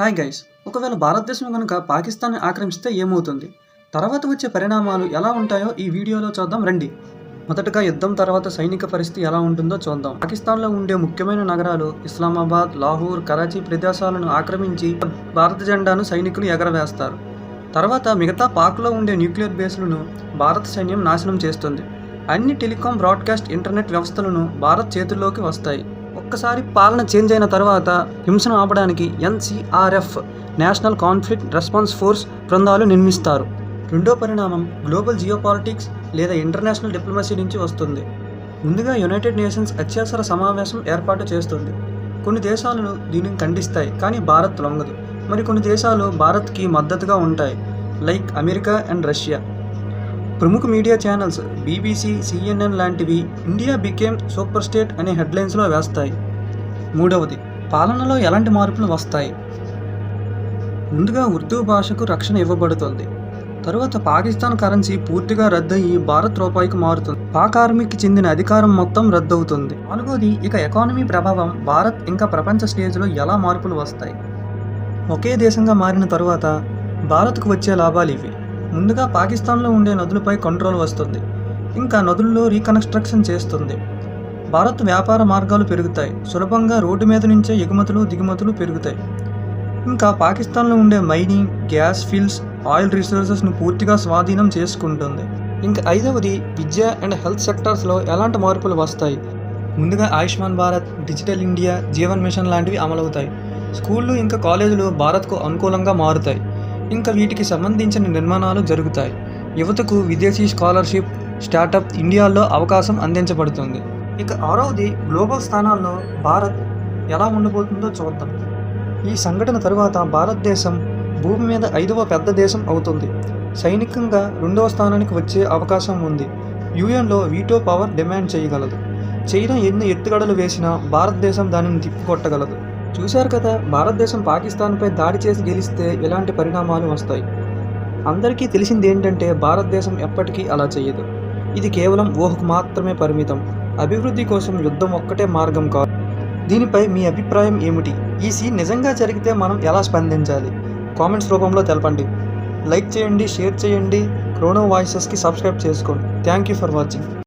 Hi guys ఒకవేళ భారతదేశం కనుక పాకిస్తాన్ని ఆక్రమిస్తే ఏమవుతుంది? తర్వాత వచ్చే పరిణామాలు ఎలా ఉంటాయో ఈ వీడియోలో చూద్దాం రండి. మొదటగా యుద్ధం తర్వాత సైనిక పరిస్థితి ఎలా ఉంటుందో చూద్దాం. పాకిస్తాన్లో ఉండే ముఖ్యమైన నగరాలు ఇస్లామాబాద్ లాహోర్ కరాచీ ప్రదేశాలను ఆక్రమించి భారత జెండాను సైనికులు ఎగరవేస్తారు. తర్వాత మిగతా పాక్లో ఉండే న్యూక్లియర్ బేస్లను భారత సైన్యం నాశనం చేస్తుంది. అన్ని టెలికాం బ్రాడ్కాస్ట్ ఇంటర్నెట్ వ్యవస్థలను భారత్ చేతుల్లోకి వస్తాయి. ఒక్కసారి పాలన చేంజ్ అయిన తర్వాత హింసను ఆపడానికి NCRF national conflict response force బృందాలు నిర్మిస్తారు. రెండో పరిణామం గ్లోబల్ జియోపాలిటిక్స్ లేదా ఇంటర్నేషనల్ డిప్లొమసీ నుంచి వస్తుంది. ముందుగా యునైటెడ్ నేషన్స్ అత్యవసర సమావేశం ఏర్పాటు చేస్తుంది. కొన్ని దేశాలను దీనిని ఖండిస్తాయి కానీ భారత్ లొంగదు. మరి కొన్ని దేశాలు భారత్కి మద్దతుగా ఉంటాయి లైక్ అమెరికా అండ్ రష్యా. ప్రముఖ మీడియా ఛానల్స్ బీబీసీ సిఎన్ఎన్ లాంటివి ఇండియా బికేమ్ సూపర్ స్టేట్ అనే హెడ్లైన్స్లో వేస్తాయి. మూడవది పాలనలో ఎలాంటి మార్పులు వస్తాయి? ముందుగా ఉర్దూ భాషకు రక్షణ ఇవ్వబడుతుంది. తరువాత పాకిస్తాన్ కరెన్సీ పూర్తిగా రద్దయి భారత్ రూపాయికి మారుతుంది. పాక్ ఆర్మీకి చెందిన అధికారం మొత్తం రద్దవుతుంది. నాలుగోది ఇక ఎకానమీ ప్రభావం భారత్ ఇంకా ప్రపంచ స్టేజ్లో ఎలా మార్పులు వస్తాయి? ఒకే దేశంగా మారిన తరువాత భారత్కు వచ్చే లాభాలు ఇవి. ముందుగా పాకిస్తాన్లో ఉండే నదులపై కంట్రోల్ వస్తుంది. ఇంకా నదుల్లో రీకన్స్ట్రక్షన్ చేస్తుంది. భారత్ వ్యాపార మార్గాలు పెరుగుతాయి. సులభంగా రోడ్డు మీద నుంచే ఎగుమతులు దిగుమతులు పెరుగుతాయి. ఇంకా పాకిస్తాన్లో ఉండే మైనింగ్ గ్యాస్ ఫీల్డ్స్ ఆయిల్ రిసోర్సెస్ను పూర్తిగా స్వాధీనం చేసుకుంటుంది. ఇంకా ఐదవది విద్య అండ్ హెల్త్ సెక్టార్స్లో ఎలాంటి మార్పులు వస్తాయి? ముందుగా Ayushman Bharat digital India Jeevan mission లాంటివి అమలవుతాయి. స్కూళ్ళు ఇంకా కాలేజీలు భారత్కు అనుకూలంగా మారుతాయి. ఇంకా వీటికి సంబంధించిన నిర్మాణాలు జరుగుతాయి. యువతకు విదేశీ స్కాలర్షిప్ స్టార్టప్ ఇండియాలో అవకాశం అందించబడుతుంది. ఇక ఆరవది గ్లోబల్ స్థానాల్లో భారత్ ఎలా ఉండబోతుందో చూద్దాం. ఈ సంఘటన తరువాత భారతదేశం భూమి మీద ఐదవ పెద్ద దేశం అవుతుంది. సైనికంగా రెండవ స్థానానికి వచ్చే అవకాశం ఉంది. యుఎన్లో వీటో పవర్ డిమాండ్ చేయగలదు. చైనా ఎన్ని ఎత్తుగడలు వేసినా భారతదేశం దానిని తిప్పికొట్టగలదు. చూశారు కదా భారతదేశం పాకిస్తాన్పై దాడి చేసి గెలిస్తే ఎలాంటి పరిణామాలు వస్తాయి? అందరికీ తెలిసింది ఏంటంటే భారతదేశం ఎప్పటికీ అలా చేయదు ఇది కేవలం ఊహకు మాత్రమే పరిమితం. అభివృద్ధి కోసం యుద్ధం ఒక్కటే మార్గం కాదు. దీనిపై మీ అభిప్రాయం ఏమిటి? ఈ సీన్ నిజంగా జరిగితే మనం ఎలా స్పందించాలి? కామెంట్స్ రూపంలో తెలపండి. లైక్ చేయండి షేర్ చేయండి. క్రోనో వాయిసెస్కి సబ్స్క్రైబ్ చేసుకోండి. Thank you for watching.